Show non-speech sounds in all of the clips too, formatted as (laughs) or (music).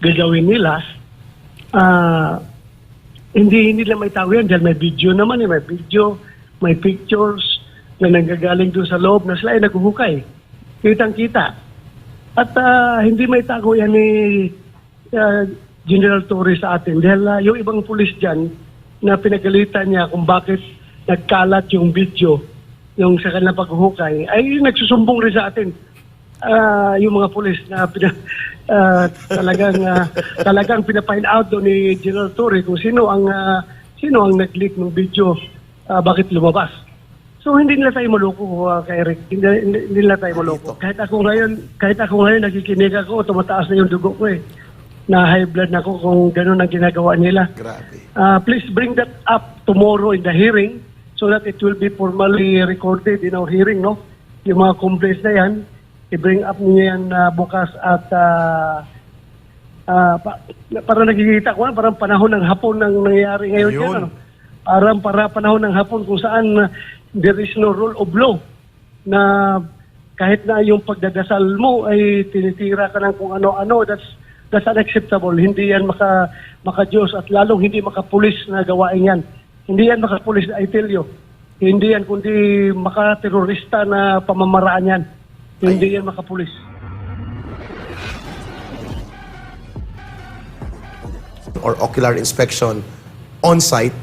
gagawin nila, ah, hindi hindi lang may tao yan dahil may video naman eh, may video, may pictures na nanggagaling doon sa loob na sila ay naghuhukay. Kitang-kita. At ah, hindi may tago yan ni ah, General Torres sa atin dahil ah, yung ibang pulis dyan na pinagalitan niya kung bakit nagkalat yung video yung sa kanilang paghuhukay ay nagsusumbong rin sa atin Ah, yung mga pulis na pina, ah, talagang ah, talagang pina-find out doon ni General Torre kung sino ang ah, sino ang nag-leak ng video ah, bakit lumabas. So hindi nila tayo maloko uh, kay Eric. Hindi, hindi, hindi nila tayo maloko. Kahit ako ngayon, kahit ako ngayon nakikinig ako, tumataas na yung dugo ko eh. Na high blood na ako kung ganun ang ginagawa nila. Grabe. Uh, please bring that up tomorrow in the hearing so that it will be formally recorded in our hearing, no? Yung mga complaints na yan, i-bring up niyo yan uh, bukas at uh, uh, pa, para nakikita ko, parang panahon ng hapon ng nangyayari ngayon Ayun. yan, ano? Parang para panahon ng hapon kung saan uh, there is no rule of law na kahit na yung pagdadasal mo ay tinitira ka ng kung ano-ano, that's that's unacceptable. Hindi yan maka maka-Diyos at lalong hindi makapulis na gawain yan. Hindi yan makapulis, I tell you. Hindi yan kundi maka-terorista na pamamaraan yan. Hindi yan makapulis. or ocular inspection on-site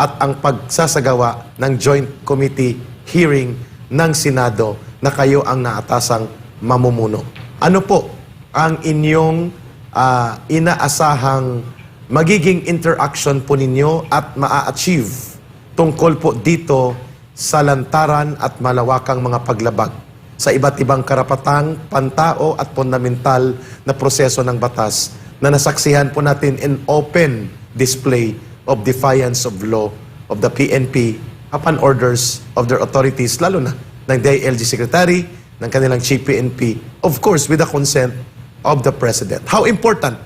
at ang pagsasagawa ng joint committee hearing ng Senado na kayo ang naatasang mamumuno. Ano po ang inyong ah, inaasahang magiging interaction po ninyo at maa-achieve tungkol po dito sa lantaran at malawakang mga paglabag sa iba't ibang karapatang, pantao at fundamental na proseso ng batas na nasaksihan po natin in open display of defiance of law of the PNP upon orders of their authorities, lalo na ng DILG Secretary, ng kanilang Chief PNP, of course with the consent of the President. How important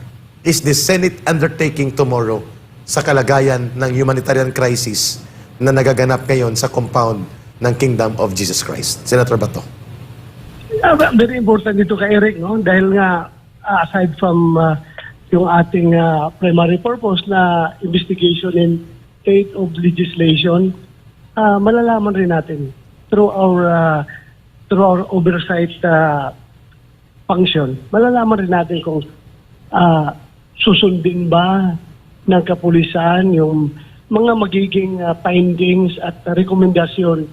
is the Senate undertaking tomorrow sa kalagayan ng humanitarian crisis na nagaganap ngayon sa compound ng Kingdom of Jesus Christ? Senator Bato. Ah, very important dito kay Eric, no? Dahil nga, ah, aside from ah, yung ating ah, primary purpose na investigation in state of legislation, ah, malalaman rin natin through our ah, through our oversight ah, function, malalaman rin natin kung ah, susundin ba ng kapulisan yung mga magiging ah, findings at rekomendasyon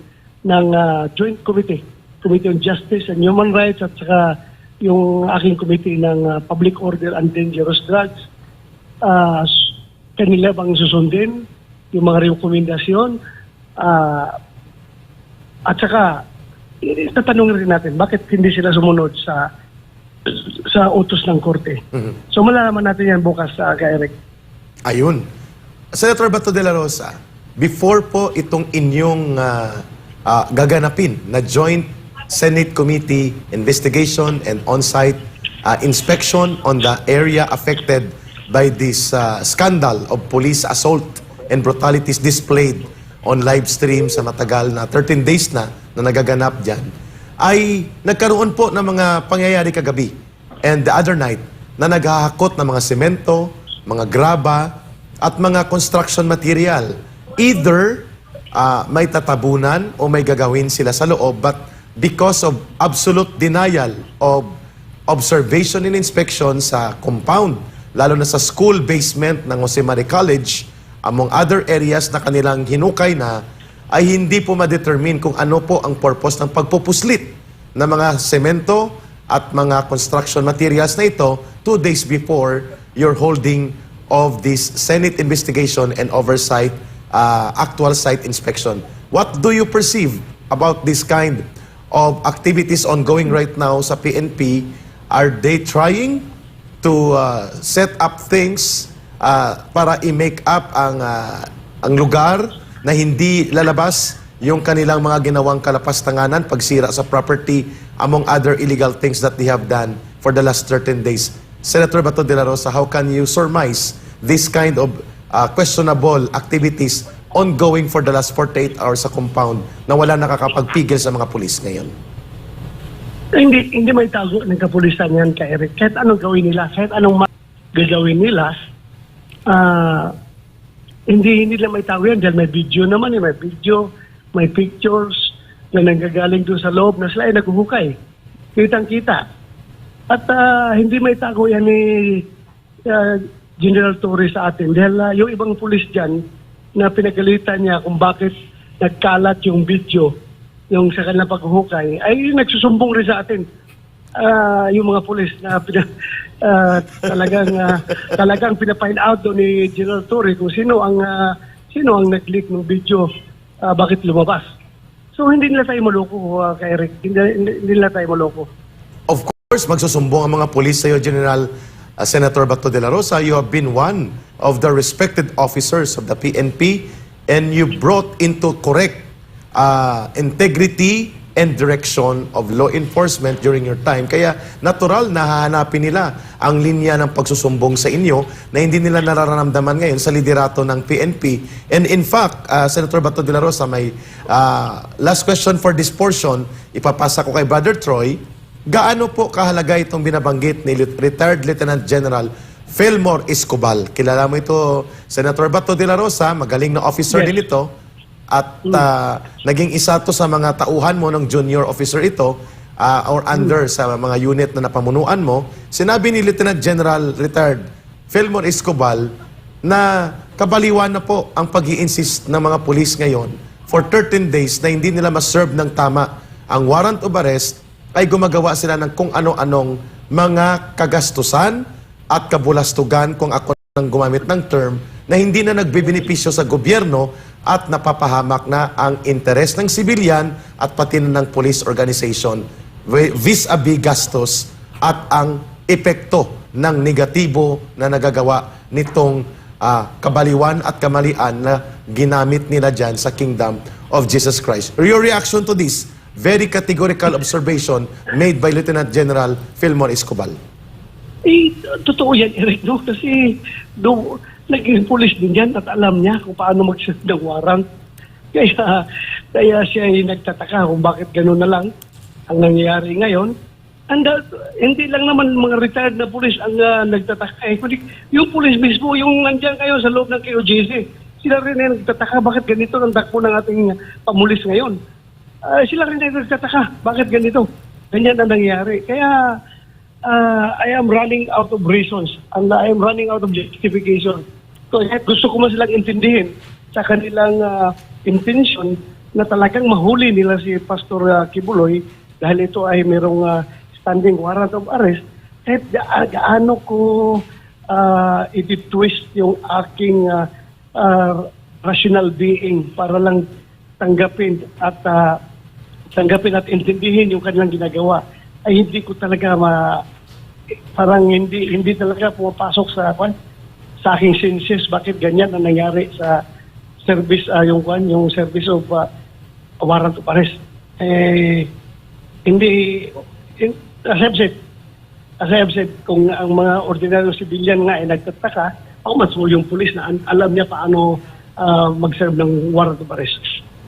ng ah, Joint Committee, Committee on Justice and Human Rights at saka yung aking committee ng ah, Public Order and Dangerous Drugs. S- kanila bang susundin yung mga rekomendasyon ah, at saka tatanungin rin natin bakit hindi sila sumunod sa sa utos ng korte. So malalaman natin yan bukas sa kay Eric. Ayun. Senator Bato de la Rosa, before po itong inyong ah, ah, gaganapin na joint Senate Committee investigation and on-site ah, inspection on the area affected by this ah, scandal of police assault and brutalities displayed on live stream sa matagal na 13 days na na nagaganap dyan, ay nagkaroon po ng mga pangyayari kagabi and the other night na naghahakot ng mga semento, mga graba, at mga construction material. Either ah, may tatabunan o may gagawin sila sa loob, but because of absolute denial of observation and inspection sa compound, lalo na sa school basement ng Jose Maria College, among other areas na kanilang hinukay na, ay hindi po ma-determine kung ano po ang purpose ng pagpupuslit ng mga semento at mga construction materials na ito two days before your holding of this Senate investigation and oversight uh, actual site inspection. What do you perceive about this kind of activities ongoing right now sa PNP? Are they trying to uh, set up things uh, para i-make up ang uh, ang lugar na hindi lalabas yung kanilang mga ginawang kalapastanganan, pagsira sa property, among other illegal things that they have done for the last 13 days. Senator Bato de la Rosa, how can you surmise this kind of uh, questionable activities ongoing for the last 48 hours sa compound na wala nakakapagpigil sa mga pulis ngayon? Hindi hindi may tago ng kapulisan yan kay Eric. Kahit anong gawin nila, kahit anong gagawin nila, ah, hindi hindi lang may tao yan dahil may video naman eh, may video, may pictures na nanggagaling doon sa loob na sila ay naghuhukay. Kitang-kita. At ah, hindi may tago yan ni ah, General Torres sa atin dahil ah, yung ibang pulis dyan na pinagalitan niya kung bakit nagkalat yung video yung sa kanilang paghuhukay ay nagsusumbong rin sa atin Ah, yung mga pulis na pina, (laughs) ah, talagang ah, talagang pinafind out doon ni General Torre kung sino ang ah, sino ang nag-leak ng video ah, bakit lumabas. So hindi nila tayo maloko uh, kay Eric. Hindi, hindi, hindi nila tayo maloko. Of course, magsusumbong ang mga pulis sa iyo, General uh, Senator Bato de la Rosa. You have been one of the respected officers of the PNP and you brought into correct uh, integrity and direction of law enforcement during your time. Kaya natural na hahanapin nila ang linya ng pagsusumbong sa inyo na hindi nila nararamdaman ngayon sa liderato ng PNP. And in fact, uh, Senator Bato de la Rosa, may uh, last question for this portion, ipapasa ko kay Brother Troy. Gaano po kahalaga itong binabanggit ni retired Lieutenant General Fillmore Escobal? Kilala mo ito, Senator Bato de la Rosa, magaling na officer Yes. din ito. At ah, naging isa to sa mga tauhan mo ng junior officer ito ah, or under sa mga unit na napamunuan mo. Sinabi ni Lieutenant General retired Fillmore Escobal na kabaliwan na po ang pag insist ng mga pulis ngayon for 13 days na hindi nila maserve ng tama ang warrant of arrest ay gumagawa sila ng kung ano-anong mga kagastusan at kabulastugan kung ako nang gumamit ng term na hindi na nagbibenepisyo sa gobyerno at napapahamak na ang interes ng sibilyan at pati na ng police organization vis-a-vis gastos at ang epekto ng negatibo na nagagawa nitong ah, kabaliwan at kamalian na ginamit nila dyan sa kingdom of Jesus Christ. Your reaction to this very categorical observation made by Lieutenant General Fillmore Escobal? Eh, totoo yan, Eric, no? Kasi do, naging pulis din yan at alam niya kung paano mag-set ng warrant. (laughs) Kaya, kaya siya ay nagtataka kung bakit gano'n na lang ang nangyayari ngayon. And uh, hindi lang naman mga retired na pulis ang uh, nagtataka. Eh, kundi yung pulis mismo, yung nandiyan kayo sa loob ng KOJC, sila rin ay nagtataka bakit ganito ang takbo ng ating pamulis ngayon. Ah, sila rin ay nagtataka bakit ganito. Ganyan ang nangyayari. Kaya uh, I am running out of reasons and I am running out of justification. So, eh, gusto ko man silang intindihin sa kanilang ah, intention na talagang mahuli nila si Pastor ah, Kibuloy dahil ito ay merong ah, standing warrant of arrest. Kahit ga- gaano ko uh, iti-twist yung aking ah, ah, rational being para lang tanggapin at ah, tanggapin at intindihin yung kanilang ginagawa ay hindi ko talaga ma parang hindi hindi talaga pumapasok sa kwan sa aking senses bakit ganyan ang nangyari sa service ah, yung kwan yung service of ah, warrant of arrest. Eh hindi in, as I've said as I've said kung ang mga ordinaryong civilian nga ay nagtataka ako mas yung police na alam niya paano ah, mag-serve ng warrant of arrest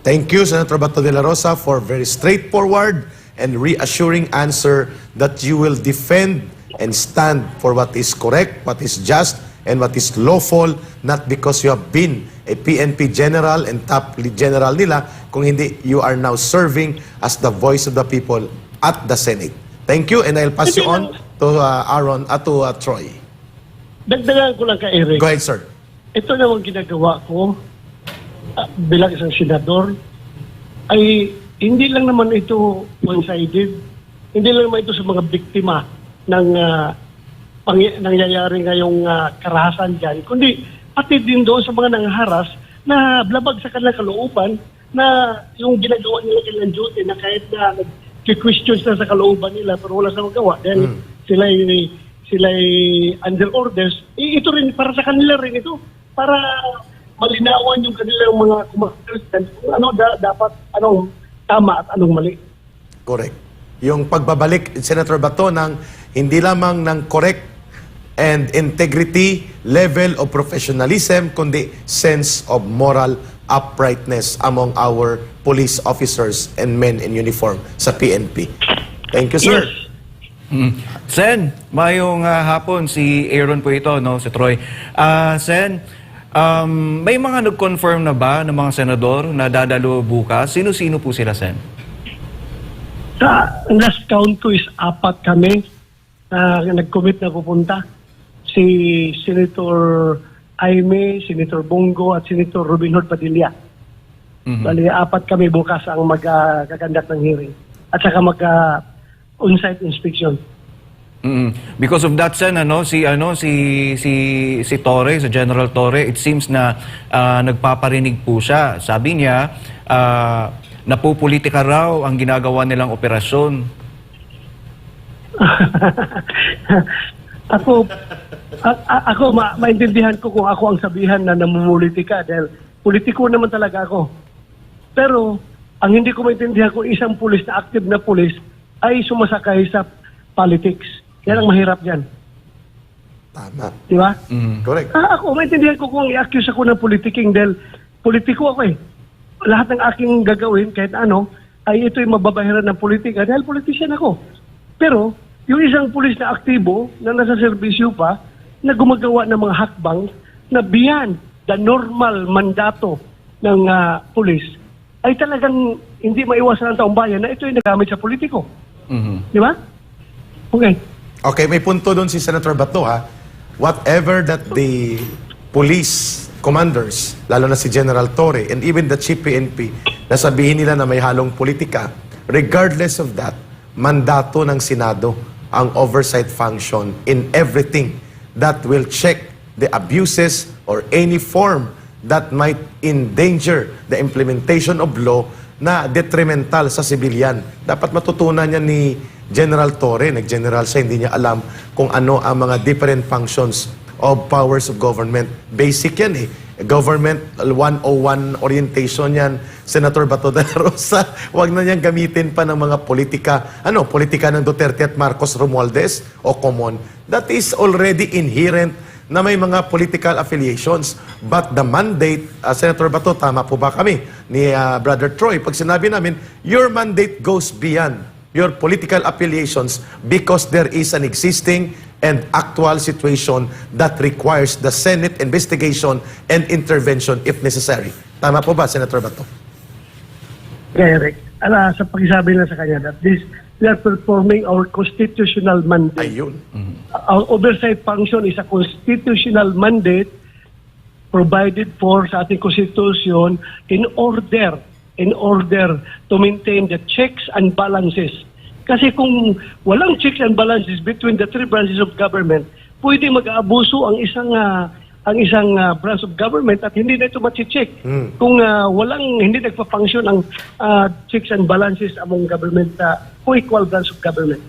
Thank you, Senator Bato de la Rosa, for very straightforward and reassuring answer that you will defend and stand for what is correct, what is just, and what is lawful, not because you have been a PNP general and top general nila, kung hindi you are now serving as the voice of the people at the Senate. Thank you, and I'll pass you on to uh, Aaron, uh, to uh, Troy. dagdagan ko lang kay Eric Go ahead, sir. ito naman ginagawa ko bilang isang senador ay hindi lang naman ito one-sided. Hindi lang naman ito sa mga biktima ng pang- nangyayari ngayong ah, karahasan dyan, kundi pati din doon sa mga nangharas na blabag sa kanilang kalooban na yung ginagawa nila kanilang duty na kahit na nag-questions na sa kalooban nila pero wala sa magawa dahil sila sila under orders, eh, ito rin para sa kanila rin ito para malinawan yung kanilang mga kumakristiyan kung ano da- dapat anong tama at anong mali. Correct. Yung pagbabalik, Senator Bato, ng hindi lamang ng correct and integrity level of professionalism, kundi sense of moral uprightness among our police officers and men in uniform sa PNP. Thank you, sir. Yes. Mm. Sen, mayong ah, hapon si Aaron po ito, no, si Troy. Ah, Sen, um, may mga nag-confirm na ba ng mga senador na dadalo bukas? Sino-sino po sila, Sen? Sa last count ko is apat kami na nag-commit na pupunta. Si Senator Aime, Senator Bongo at Senator Robin Hood Padilla. Mhm. Bali, apat kami bukas ang mag-kagandak ng hearing. At saka mag-on-site inspection. Mm. Because of that, Sen, ano, si, ano, si, si, si Torre, si General Torre, it seems na ah, nagpaparinig po siya. Sabi niya, ah, napupolitika raw ang ginagawa nilang operasyon. (laughs) ako, a- a- ako ma- maintindihan ko kung ako ang sabihan na namumulitika dahil politiko naman talaga ako. Pero ang hindi ko maintindihan kung isang pulis na active na pulis ay sumasakay sa politics. Yan ang mahirap dyan. Tama. Di ba? Mm. Correct. Ah, ako, maintindihan ko kung i-accuse ako ng politiking dahil politiko ako eh. Lahat ng aking gagawin, kahit ano, ay ito'y mababahiran ng politika dahil politician ako. Pero, yung isang pulis na aktibo, na nasa serbisyo pa, na gumagawa ng mga hakbang na beyond the normal mandato ng ah, pulis, ay talagang hindi maiwasan ng taong bayan na ito'y nagamit sa politiko. Mhm. Di ba? Okay. Okay, may punto doon si Senator Bato ha. Whatever that the police commanders, lalo na si General Torre and even the Chief PNP, nasabihin nila na may halong politika, regardless of that, mandato ng Senado ang oversight function in everything that will check the abuses or any form that might endanger the implementation of law na detrimental sa sibilyan. Dapat matutunan niya ni General Torre, nag-general siya, hindi niya alam kung ano ang mga different functions of powers of government. Basic yan eh. Government 101 orientation yan. Senator Bato de la Rosa, (laughs) wag na niyang gamitin pa ng mga politika, ano, politika ng Duterte at Marcos Romualdez o common. That is already inherent na may mga political affiliations. But the mandate, uh, Senator Bato, tama po ba kami ni uh, Brother Troy? Pag sinabi namin, your mandate goes beyond your political affiliations because there is an existing and actual situation that requires the Senate investigation and intervention if necessary. Tama po ba, Senator Bato? Eric, ala, sa pagsabi na sa kanya that this, we are performing our constitutional mandate. Ayun. Our oversight function is a constitutional mandate provided for sa ating constitution in order in order to maintain the checks and balances. Kasi kung walang checks and balances between the three branches of government, pwede mag-aabuso ang isang ah, ang isang ah, branch of government at hindi na ito machi-check. Mm. Kung ah, walang hindi nagpa-function ang ah, checks and balances among government uh, co-equal branch of government.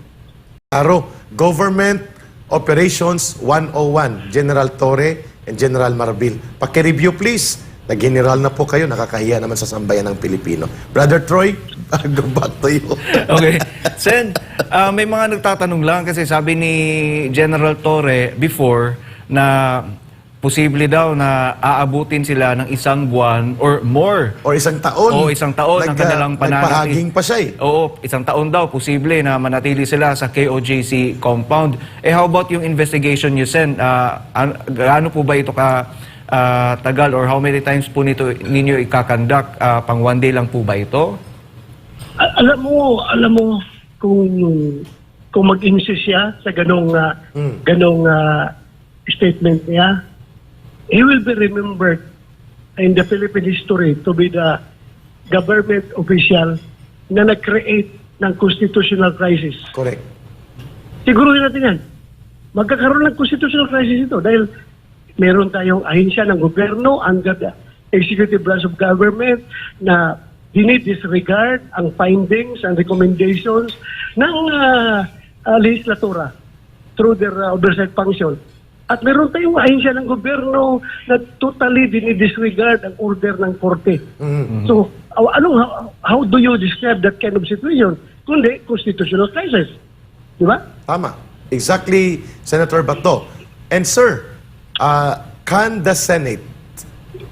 Aro, Government Operations 101, General Torre and General Marbil. Paki-review please. Nag-general na po kayo, nakakahiya naman sa sambayan ng Pilipino. Brother Troy, (laughs) go back to you. Okay. Sen, ah, may mga nagtatanong lang kasi sabi ni General Torre before na posible daw na aabutin sila ng isang buwan or more. Or isang taon. Oo, isang taon Nag- kanilang pananatili. Nagpahaging pa siya eh. Oo, isang taon daw, posible na manatili sila sa KOJC compound. Eh, how about yung investigation you send? Uh, gaano po ba ito ka ah, tagal or how many times po nito ninyo ikakandak? Ah, pang one day lang po ba ito? Al- alam mo, alam mo kung kung mag-insist siya sa ganong ah, Mm. ganong ah, statement niya, he will be remembered in the Philippine history to be the government official na nag-create ng constitutional crisis. Correct. Siguruhin natin yan. Magkakaroon ng constitutional crisis ito dahil meron tayong ahensya ng gobyerno under the executive branch of government na dinidisregard ang findings and recommendations ng uh, uh, legislatura through their uh, oversight function. At meron tayong ahensya ng gobyerno na totally dinidisregard ang order ng korte. Mhm. So, uh, anong, how, how do you describe that kind of situation? Kundi, constitutional crisis. Di ba? Tama. Exactly, Senator Bato. And sir, uh, can the Senate,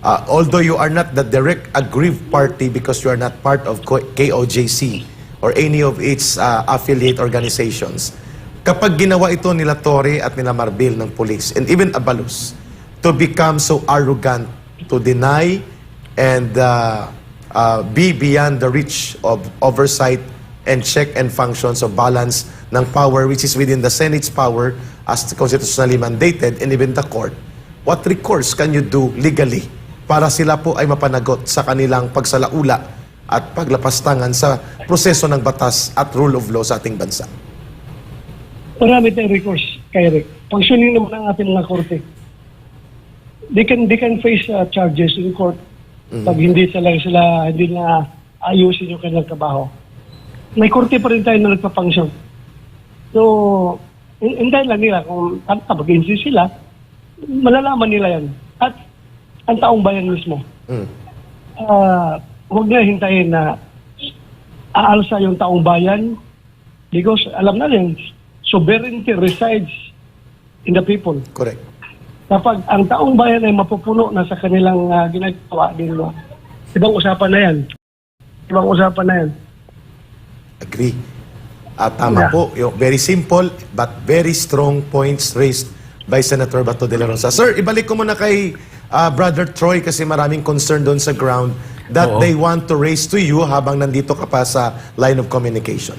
uh, although you are not the direct aggrieved party because you are not part of Ko- KOJC or any of its uh, affiliate organizations, Kapag ginawa ito nila Torre at nila Marbil ng police and even Abalus to become so arrogant to deny and uh, uh, be beyond the reach of oversight and check and functions of balance ng power which is within the Senate's power as constitutionally mandated and even the court, what recourse can you do legally para sila po ay mapanagot sa kanilang pagsalaula at paglapastangan sa proseso ng batas at rule of law sa ating bansa? Marami tayong recourse, kay Rick. Functioning naman ang ating mga korte. They can, they can face uh, charges in court pag hindi sila, sila hindi na ayusin yung kanilang trabaho. May korte pa rin tayo na nagpa-function. So, in, in dahil lang nila, kung kapag sila, malalaman nila yan. At ang taong bayan mismo, Mm. ah huwag na hintayin na aalsa yung taong bayan because alam na rin, sovereignty resides in the people. Correct. Kapag ang taong bayan ay mapupuno na sa kanilang ah, ginagawa, din, no, ibang usapan na yan. Ibang usapan na yan. Agree. At tama Yeah. po, yung very simple but very strong points raised by Senator Bato de la Rosa. Sir, ibalik ko muna kay ah, Brother Troy kasi maraming concern doon sa ground that Oo. they want to raise to you habang nandito ka pa sa line of communication.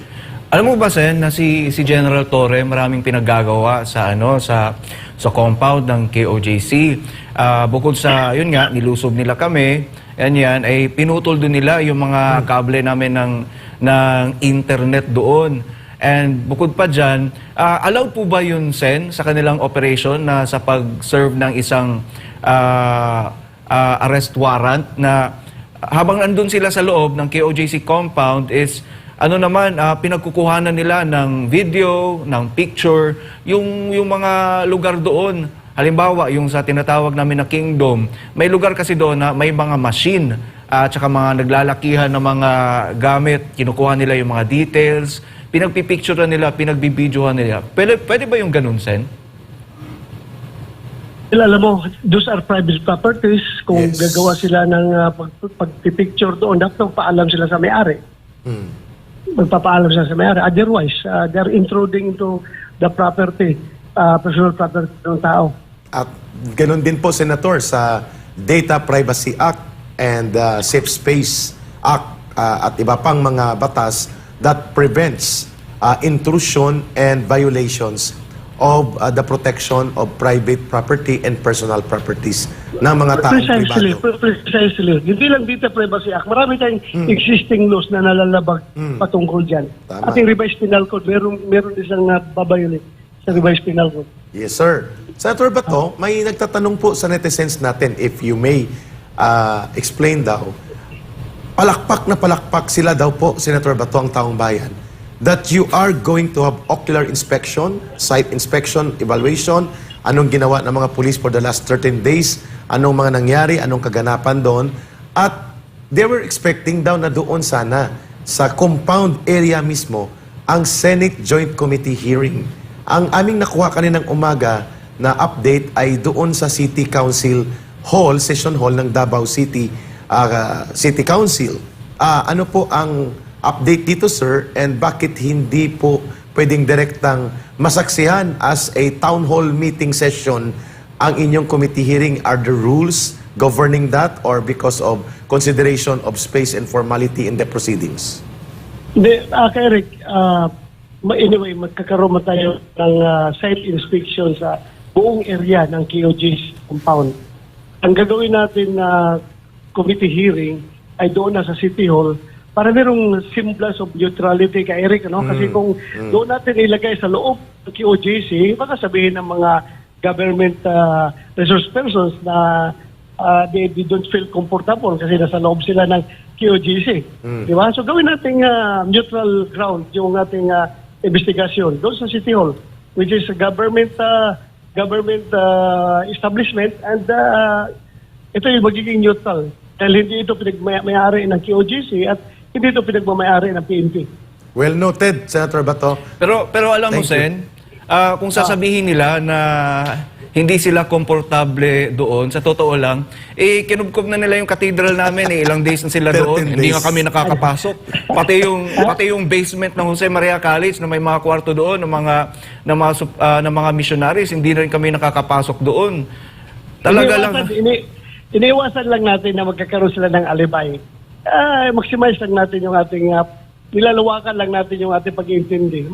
Alam mo ba, Sen, na si, si General Torre maraming pinaggagawa sa ano sa sa compound ng KOJC. Ah, bukod sa, yun nga, nilusob nila kami, yan yan, ay pinutol doon nila yung mga kable namin ng, ng internet doon. And bukod pa dyan, ah, allowed po ba yun, Sen, sa kanilang operation na sa pag-serve ng isang ah, ah, arrest warrant na habang andun sila sa loob ng KOJC compound is ano naman ah, pinagkukuhanan nila ng video, ng picture, yung yung mga lugar doon. Halimbawa, yung sa tinatawag namin na Kingdom, may lugar kasi doon na may mga machine at saka mga naglalakihan ng mga gamit, kinukuha nila yung mga details, pinagpipicturean nila, pinagbibidyohan nila. Pwede, pwede ba yung ganun, Sen? Well, alam mo, those are private properties. Kung Yes. gagawa sila ng uh, pag, pagpipicture doon, dapat paalam sila sa may-ari. Hmm. Magpapaalam sila sa may-ari. Otherwise, uh, they're intruding into the property, uh, personal property ng tao. At ganun din po, Senator, sa Data Privacy Act and uh, Safe Space Act uh, at iba pang mga batas that prevents uh, intrusion and violations of uh, the protection of private property and personal properties ng mga taong Precisely, pribado. pre- precisely. Hindi lang dito Privacy Act. Marami tayong Hmm. existing laws na nalalabag patungkol dyan. Tama. Ating revised penal code, meron, meron isang uh, babayulit sa revised penal code. Yes, sir. Senator Bato, may nagtatanong po sa netizens natin, if you may uh, explain daw, palakpak na palakpak sila daw po, Senator Bato, ang taong bayan, that you are going to have ocular inspection, site inspection, evaluation, anong ginawa ng mga police for the last 13 days, anong mga nangyari, anong kaganapan doon, at they were expecting daw na doon sana sa compound area mismo ang Senate Joint Committee hearing. Ang aming nakuha kaninang umaga na update ay doon sa City Council Hall, Session Hall ng Davao City ah, City Council. Ah, ano po ang update dito, sir? And bakit hindi po pwedeng direktang masaksihan as a town hall meeting session ang inyong committee hearing? Are the rules governing that or because of consideration of space and formality in the proceedings? Hindi, uh, Eric, ma- anyway, magkakaroon tayo ng ah, site inspection sa buong area ng KOJ's compound. Ang gagawin natin na committee hearing ay doon na sa City Hall para merong semblance of neutrality kay Eric. Ano? Kasi kung doon natin ilagay sa loob ng KOJC, baka sabihin ng mga government ah, resource persons na uh, they, they don't feel comfortable kasi nasa loob sila ng QGC. Di ba? So gawin nating ah, neutral ground yung ating uh, investigasyon doon sa City Hall which is a government ah, government ah, establishment and ah, ito yung magiging neutral dahil hindi ito pinagmayari ng QGC at hindi ito pinagmamayari ng PNP. Well noted, Senator Bato. Pero pero alam mo Thank you. Sen, ah, kung sasabihin nila na hindi sila komportable doon. Sa totoo lang, eh, kinubkob na nila yung cathedral namin. Eh, ilang days na sila (laughs) 13 doon. Hindi days. nga kami nakakapasok. Pati yung, pati yung basement ng Jose Maria College na may mga kwarto doon ng mga, ng mga, sup- ah, ng mga missionaries, hindi rin kami nakakapasok doon. Talaga lang. Iniwasan, ini, iniwasan lang natin na magkakaroon sila ng alibay. Ah, maximize lang natin yung ating, uh, nilalawakan lang natin yung ating pag-iintindi.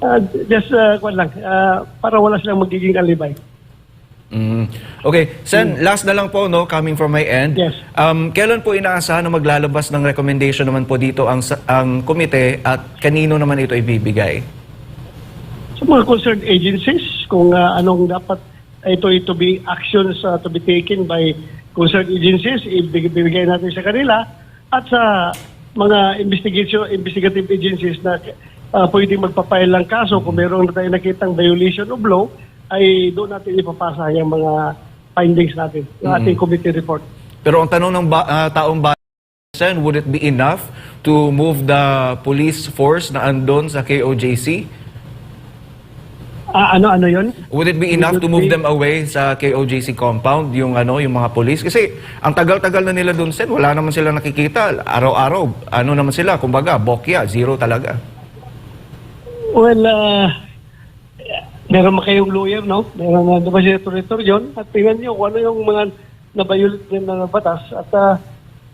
Ah, just, uh, lang, ah, para wala silang magiging alibay. Mm. Okay, Sen, last na lang po, no, coming from my end. Yes. Um, kailan po inaasahan na maglalabas ng recommendation naman po dito ang, ang komite at kanino naman ito ibibigay? sa mga concerned agencies kung uh, anong dapat ito to be actions uh, to be taken by concerned agencies ibibigay natin sa kanila at sa mga investigation investigative agencies na uh, pwedeng magpapile ng kaso kung meron na tayo nakitang violation of law ay doon natin ipapasa yung mga findings natin yung ating committee report Pero ang tanong ng ba- ah, taong bayan, would it be enough to move the police force na andon sa KOJC? Ah, ano ano yon Would it be enough to move them away sa KOJC compound, yung ano, yung mga police? Kasi ang tagal-tagal na nila doon, Sen, wala naman sila nakikita. Araw-araw, ano naman sila, kumbaga, bokya, zero talaga. Well, uh, meron ba kayong lawyer, no? Meron na diba si Senator John? At tingnan niyo kung ano yung mga nabayulit din ng batas at uh,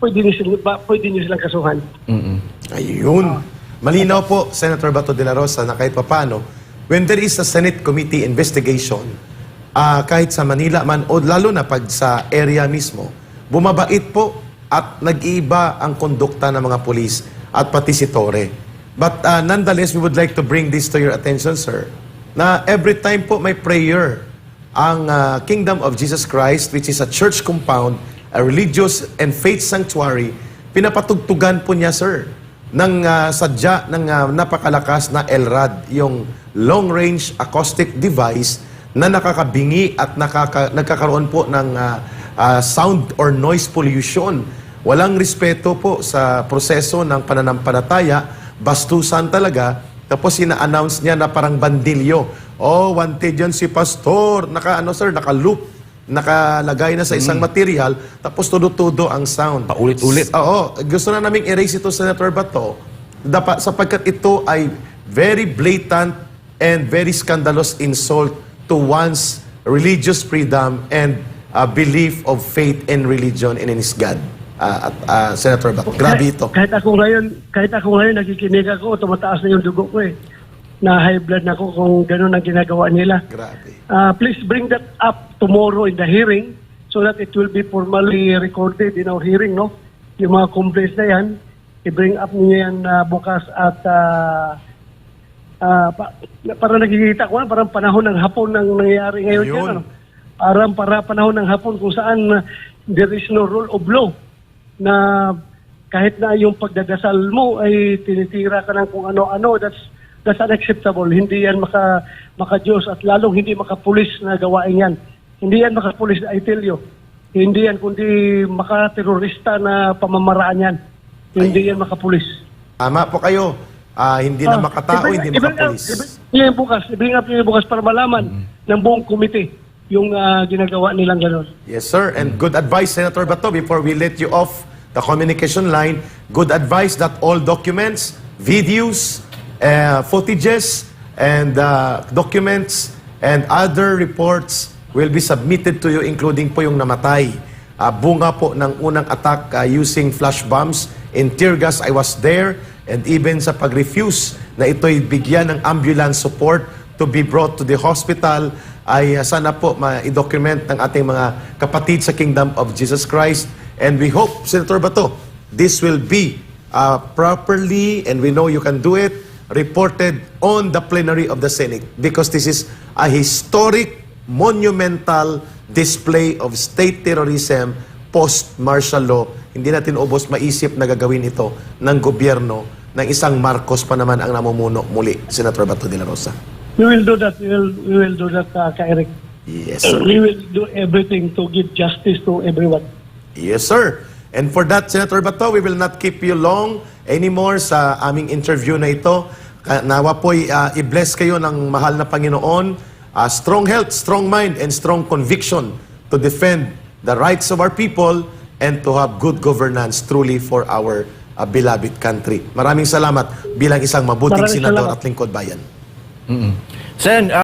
pwede niyo silang, ba- pwede niyo silang kasuhan. Mm-mm. Ayun. Malinaw po, Senator Bato de la Rosa, na kahit papano, when there is a Senate committee investigation, ah, kahit sa Manila man, o lalo na pag sa area mismo, bumabait po at nag-iiba ang kondukta ng mga polis at pati si Tore. But ah, nonetheless, we would like to bring this to your attention, sir, na every time po may prayer ang ah, Kingdom of Jesus Christ, which is a church compound, a religious and faith sanctuary, pinapatugtugan po niya, sir, ng ah, sadya ng ah, napakalakas na LRAD, yung long-range acoustic device na nakakabingi at nakaka, nagkakaroon po ng ah, ah, sound or noise pollution. Walang respeto po sa proseso ng pananampalataya, bastusan talaga, tapos ina-announce niya na parang bandilyo. Oh, wanted yan si pastor. Naka, ano sir, naka-loop. Nakalagay na sa isang material, tapos tudo-tudo ang sound. Paulit-ulit. Oo. Gusto na naming erase ito, Senator Bato, dapat, sapagkat ito ay very blatant and very scandalous insult to one's religious freedom and uh, belief of faith in religion and in his God. Uh, at, uh, Senator Bato, grabe ito. Kahit ako ngayon, kahit ako ngayon nakikinig ako, tumataas na yung dugo ko eh. Na high blood na ako kung gano'n ang ginagawa nila. Grabe. Uh, please bring that up tomorrow in the hearing so that it will be formally recorded in our hearing, no? Yung mga complaints na yan, i-bring up niyo yan uh, bukas at uh, uh, pa, para nakikita ko, parang panahon ng hapon ang nangyayari ngayon Ayun. dyan, ano? Parang para panahon ng hapon kung saan uh, there is no rule of law na kahit na yung pagdadasal mo ay tinitira ka ng kung ano-ano, that's that's unacceptable. Hindi yan maka maka-Diyos at lalong hindi makapulis na gawain yan. Hindi yan makapulis, I tell you. Hindi yan kundi maka-terorista na pamamaraan yan. Hindi yan makapulis. Tama po kayo. Ah, hindi na Ah, makatao, i-bring- hindi makapulis. i-bring- bukas. I-bring up niyo bukas para malaman ng buong komite yung ah, ginagawa nilang gano'n. Yes, sir. And good advice, Senator Bato, before we let you off the communication line, good advice that all documents, videos, uh, footages, and uh, documents, and other reports will be submitted to you, including po yung namatay. Uh, bunga po ng unang attack uh, using flash bombs in tear gas. I was there. And even sa pag-refuse na ito'y bigyan ng ambulance support to be brought to the hospital, ay uh, sana po ma-document ng ating mga kapatid sa Kingdom of Jesus Christ. And we hope, Senator Bato, this will be uh, properly, and we know you can do it, reported on the plenary of the Senate because this is a historic, monumental display of state terrorism post-martial law. Hindi natin ubos maisip na gagawin ito ng gobyerno ng isang Marcos pa naman ang namumuno muli, Senator Bato de la Rosa. We will do that. We will, we will do that, uh, Ka-Eric. Yes, sir. We will do everything to give justice to everyone. Yes, sir. And for that, Senator Bato, we will not keep you long anymore sa aming interview na ito. Nawa po'y uh, i-bless kayo ng mahal na Panginoon uh, strong health, strong mind, and strong conviction to defend the rights of our people and to have good governance truly for our uh, beloved country. Maraming salamat bilang isang mabuting Maraming senador salamat. at lingkod bayan. Sen,